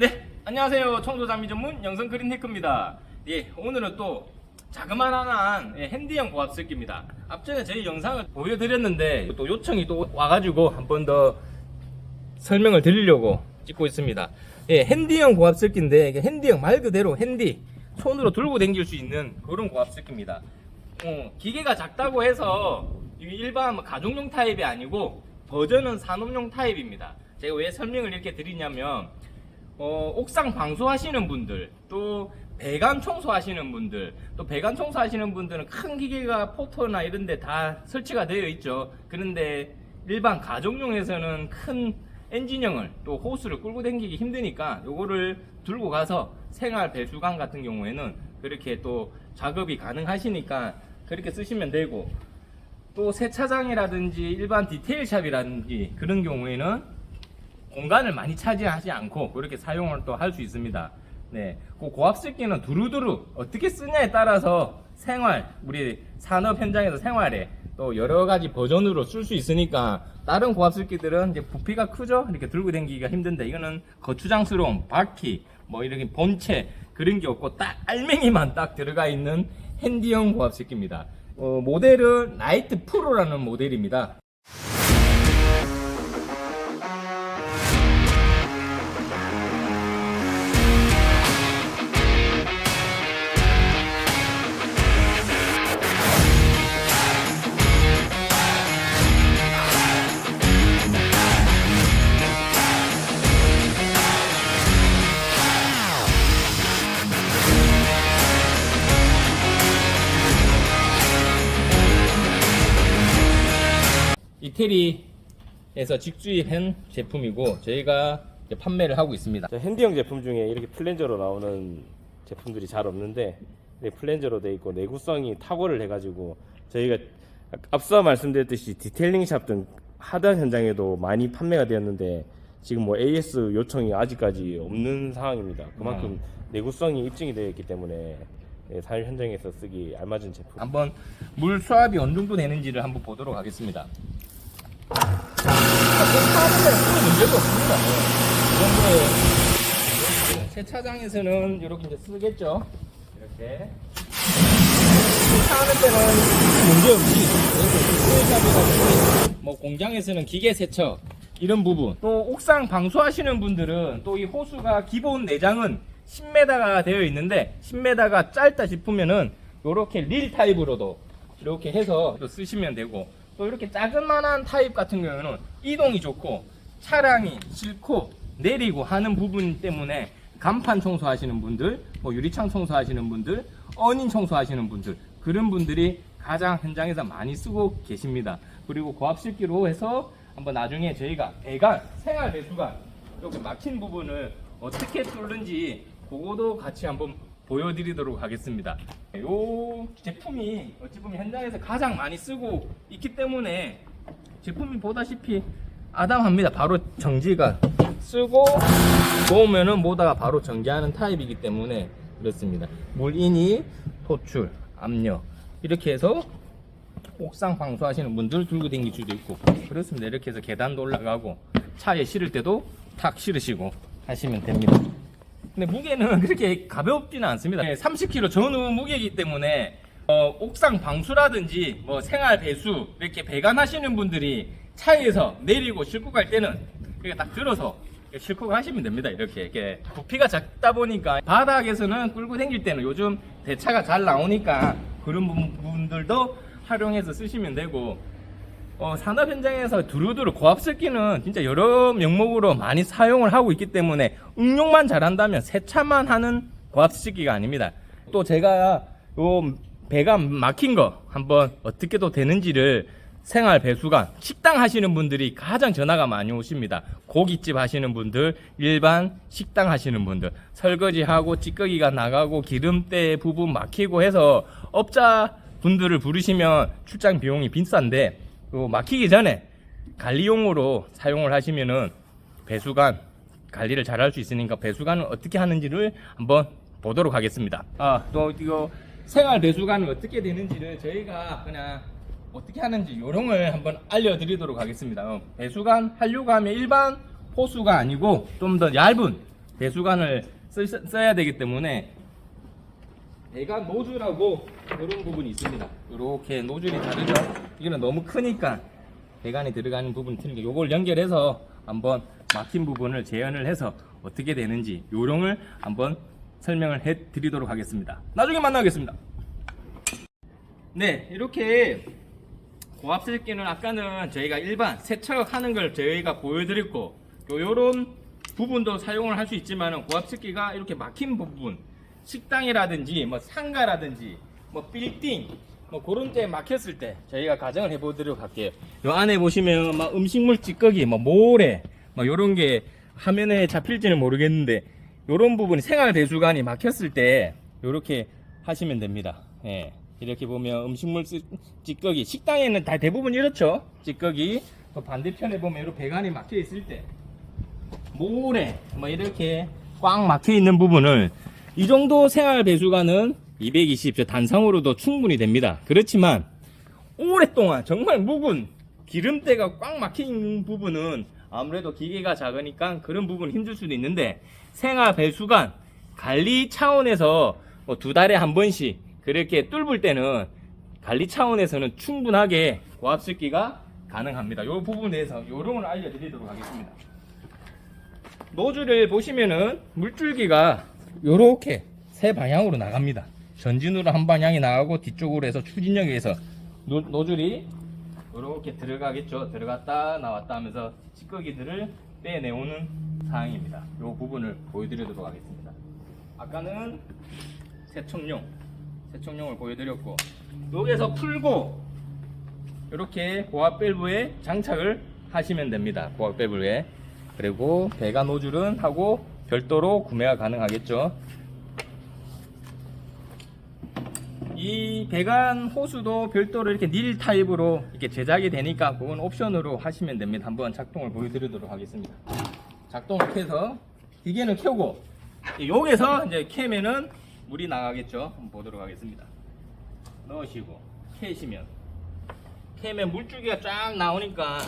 네, 안녕하세요. 청소장비 전문 영성 그린 테크입니다. 예, 오늘은 또 자그마한 예, 핸디형 고압습기입니다. 앞전에 저희 영상을 보여드렸는데 또 요청이 또 와가지고 한 번 더 설명을 드리려고 찍고 있습니다. 예, 핸디형 고압습기인데 핸디형 말 그대로 핸디 손으로 들고 다닐 수 있는 그런 고압습기입니다. 어, 기계가 작다고 해서 일반 뭐 가정용 타입이 아니고 버전은 산업용 타입입니다. 제가 왜 설명을 이렇게 드리냐면 어, 옥상 방수하시는 분들, 또 배관 청소하시는 분들, 또 배관 청소하시는 분들은 큰 기계가 포터나 이런 데 다 설치가 되어 있죠. 그런데 일반 가정용에서는 큰 엔진형을 또 호스를 끌고 다니기 힘드니까 요거를 들고 가서 생활 배수관 같은 경우에는 그렇게 또 작업이 가능하시니까 그렇게 쓰시면 되고 또 세차장이라든지 일반 디테일 샵이라든지 그런 경우에는 공간을 많이 차지하지 않고 그렇게 사용을 또 할 수 있습니다. 네, 그 고압습기는 두루두루 어떻게 쓰냐에 따라서 생활 우리 산업 현장에서 생활에 또 여러 가지 버전으로 쓸 수 있으니까 다른 고압습기들은 이제 부피가 크죠. 이렇게 들고 다니기가 힘든데 이거는 거추장스러운 바퀴 뭐 이렇게 본체 그런 게 없고 딱 알맹이만 딱 들어가 있는 핸디형 고압습기입니다. 어, 모델은 나이트 프로라는 모델입니다. 이태리에서 직수입한 제품이고 저희가 이제 판매를 하고 있습니다. 저 핸디형 제품 중에 이렇게 플랜저로 나오는 제품들이 잘 없는데 네, 플랜저로 돼 있고 내구성이 탁월을 해가지고 저희가 앞서 말씀드렸듯이 디테일링 샵 등 하단 현장에도 많이 판매가 되었는데 지금 뭐 AS 요청이 아직까지 없는 상황입니다. 그만큼 내구성이 입증이 되어 있기 때문에 네, 사일 현장에서 쓰기 알맞은 제품. 한번 물 수압이 어느 정도 되는지를 한번 보도록 하겠습니다. 세차장에서는 이렇게 이제 쓰겠죠. 이렇게. 세차하는 때는 문제 없이 뭐 공장에서는 기계 세척 이런 부분. 또 옥상 방수하시는 분들은 또 이 호수가 기본 내장은 10m가 되어 있는데 10m가 짧다 싶으면은 이렇게 릴 타입으로도 이렇게 해서 또 쓰시면 되고 또 이렇게 작은만한 타입 같은 경우는 이동이 좋고 차량이 싣고 내리고 하는 부분 때문에 간판 청소하시는 분들, 뭐 유리창 청소하시는 분들, 어닝 청소하시는 분들 그런 분들이 가장 현장에서 많이 쓰고 계십니다. 그리고 고압식기로 해서 한번 나중에 저희가 배관, 생활 배수관 이렇게 막힌 부분을 어떻게 뚫는지 그거도 같이 한번 보여드리도록 하겠습니다. 이 제품이 어찌 보면 현장에서 가장 많이 쓰고 있기 때문에 제품이 보다시피 아담합니다. 바로 정지가 쓰고 놓으면은 모다가 바로 정지하는 타입이기 때문에 그렇습니다. 물인이 토출, 압력 이렇게 해서 옥상 방수하시는 분들 들고 다닐 수도 있고 그렇습니다. 이렇게 해서 계단도 올라가고 차에 실을 때도 탁 실으시고 하시면 됩니다. 근데 무게는 그렇게 가볍지는 않습니다. 30kg 전후 무게이기 때문에 어, 옥상 방수라든지 뭐 생활 배수 이렇게 배관하시는 분들이 차에서 내리고 싣고 갈 때는 이렇게 딱 들어서 싣고 가시면 됩니다. 이렇게 이렇게 부피가 작다 보니까 바닥에서는 끌고 다닐 때는 요즘 대차가 잘 나오니까 그런 분- 분들도 활용해서 쓰시면 되고 어, 산업 현장에서 두루두루 고압습기는 진짜 여러 명목으로 많이 사용을 하고 있기 때문에 응용만 잘한다면 세차만 하는 고압습기가 아닙니다. 또 제가 요 배가 막힌 거 한번 어떻게 또 되는지를 생활 배수관, 식당 하시는 분들이 가장 전화가 많이 오십니다. 고깃집 하시는 분들, 일반 식당 하시는 분들, 설거지하고 찌꺼기가 나가고 기름때 부분 막히고 해서 업자 분들을 부르시면 출장 비용이 비싼데 요 막히기 전에 관리용으로 사용을 하시면은 배수관 관리를 잘 할 수 있으니까 배수관은 어떻게 하는지를 한번 보도록 하겠습니다. 아, 또 이거 생활 배수관은 어떻게 되는지를 저희가 그냥 어떻게 하는지 요령을 한번 알려드리도록 하겠습니다. 어, 배수관 하면 일반 호수가 아니고 좀 더 얇은 배수관을 쓰, 써야 되기 때문에 배관 노즐하고 이런 부분이 있습니다. 이렇게 노즐이 다르죠. 이거는 너무 크니까 배관이 들어가는 부분이 틀리게 요걸 연결해서 한번 막힌 부분을 재현을 해서 어떻게 되는지 요령을 한번 설명을 해 드리도록 하겠습니다. 나중에 만나겠습니다. 네, 이렇게 고압 세척기는 아까는 저희가 일반 세척하는 걸 저희가 보여드렸고 요 요런 부분도 사용을 할 수 있지만 고압 세척기가 이렇게 막힌 부분 식당이라든지 뭐 상가라든지 뭐 빌딩 뭐 그런 데 막혔을 때 저희가 가정을 해보도록 할게요. 요 안에 보시면 막 음식물 찌꺼기 뭐 모래 뭐 요런 게 화면에 잡힐지는 모르겠는데 요런 부분이 생활 배수관이 막혔을 때 요렇게 하시면 됩니다. 예. 이렇게 보면 음식물 찌- 찌꺼기 식당에는 다 대부분 이렇죠. 찌꺼기 또 반대편에 보면 이렇게 배관이 막혀 있을 때 모래 뭐 이렇게 꽉 막혀 있는 부분을 이 정도 생활 배수관은 220 저 단상으로도 충분히 됩니다. 그렇지만 오랫동안 정말 묵은 기름때가 꽉 막힌 부분은 아무래도 기계가 작으니까 그런 부분 힘들 수도 있는데 생활 배수관 관리 차원에서 뭐 두 달에 한 번씩 그렇게 뚫을 때는 관리 차원에서는 충분하게 고압 습기가 가능합니다. 이 부분에 대해서 요령을 알려드리도록 하겠습니다. 노즐을 보시면은 물줄기가 요렇게 세 방향으로 나갑니다. 전진으로 한 방향이 나가고 뒤쪽으로 해서 추진력에 의해서 노, 노즐이 요렇게 들어가겠죠. 들어갔다 나왔다 하면서 찌꺼기들을 빼내오는 상황입니다. 요 부분을 보여드리도록 하겠습니다. 아까는 세척용 세척용을 보여드렸고 여기서 풀고 이렇게 고압 밸브에 장착을 하시면 됩니다. 고압 밸브에 그리고 배관 노즐은 하고 별도로 구매가 가능하겠죠. 이 배관 호수도 별도로 이렇게 닐 타입으로 이렇게 제작이 되니까 그건 옵션으로 하시면 됩니다. 한번 작동을 보여드리도록 하겠습니다. 작동을 해서 기계는 켜고 여기서 이제 캐면은 물이 나가겠죠. 한번 보도록 하겠습니다. 넣으시고 캐시면 캐면 물줄기가 쫙 나오니까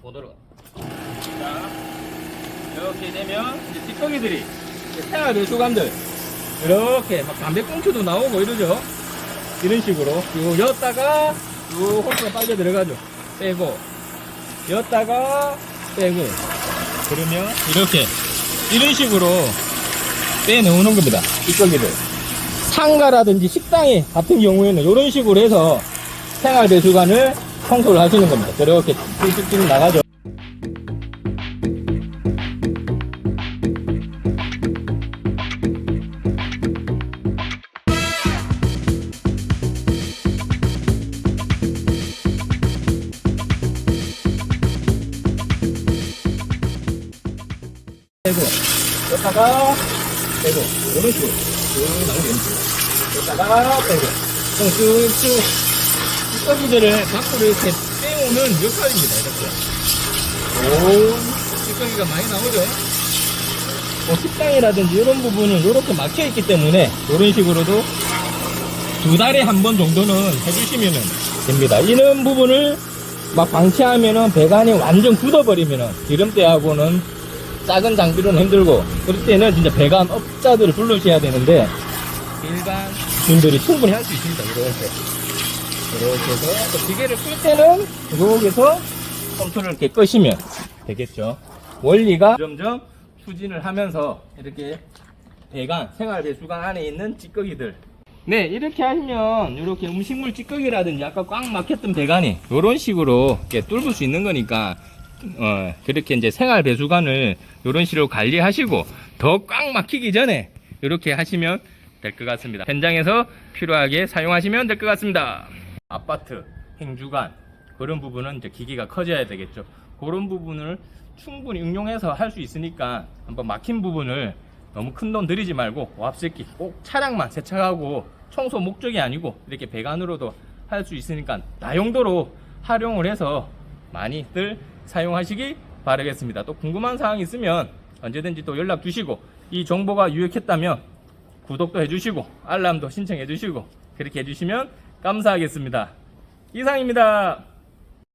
보도록 자 이렇게 되면 이제 찌꺼기들이 생활 배수관들 이렇게 막 담배꽁초도 나오고 이러죠. 이런 식으로. 그리고 였다가 요 호수가 빨려 들어가죠. 빼고. 였다가 빼고. 그러면 이렇게. 이런 식으로 빼내오는 겁니다. 찌꺼기를. 상가라든지 식당에 같은 경우에는 이런 식으로 해서 생활 배수관을 청소를 하시는 겁니다. 이렇게 쭉쭉쭉 나가죠. 여기다가 빼고, 이런 식으로 쭉 나오게 여기다가 빼고, 좀 쭉쭉 찌꺼기들을 밖으로 이렇게 빼오는 역할입니다. 이렇게. 오, 찌꺼기가 많이 나오죠? 뭐 식당이라든지 이런 부분은 이렇게 막혀 있기 때문에 이런 식으로도 두 달에 한 번 정도는 해주시면 됩니다. 이런 부분을 막 방치하면은 배관이 완전 굳어버리면은 기름때하고는 작은 장비로는 힘들고 그럴 때는 진짜 배관 업자들을 불러셔야 되는데 일반 분들이 충분히 할 수 있습니다. 이렇게. 이렇게 해서 또 기계를 끌 때는 여기서 펌프를 이렇게 끄시면 되겠죠. 원리가 점점 추진을 하면서 이렇게 배관, 생활 배수관 안에 있는 찌꺼기들. 네, 이렇게 하시면 이렇게 음식물 찌꺼기라든지 아까 꽉 막혔던 배관이 이런 식으로 이렇게 뚫을 수 있는 거니까 어, 그렇게 이제 생활 배수관을 이런 식으로 관리하시고 더 꽉 막히기 전에 이렇게 하시면 될 것 같습니다. 현장에서 필요하게 사용하시면 될 것 같습니다. 아파트, 행주관 그런 부분은 이제 기기가 커져야 되겠죠. 그런 부분을 충분히 응용해서 할 수 있으니까 한번 막힌 부분을 너무 큰 돈 들이지 말고 고압세기 꼭 차량만 세척하고 청소 목적이 아니고 이렇게 배관으로도 할 수 있으니까 다용도로 활용을 해서 많이들 사용하시기 바라겠습니다. 또 궁금한 사항 있으면 언제든지 또 연락 주시고 이 정보가 유익했다면 구독도 해주시고 알람도 신청해 주시고 그렇게 해주시면 감사하겠습니다. 이상입니다.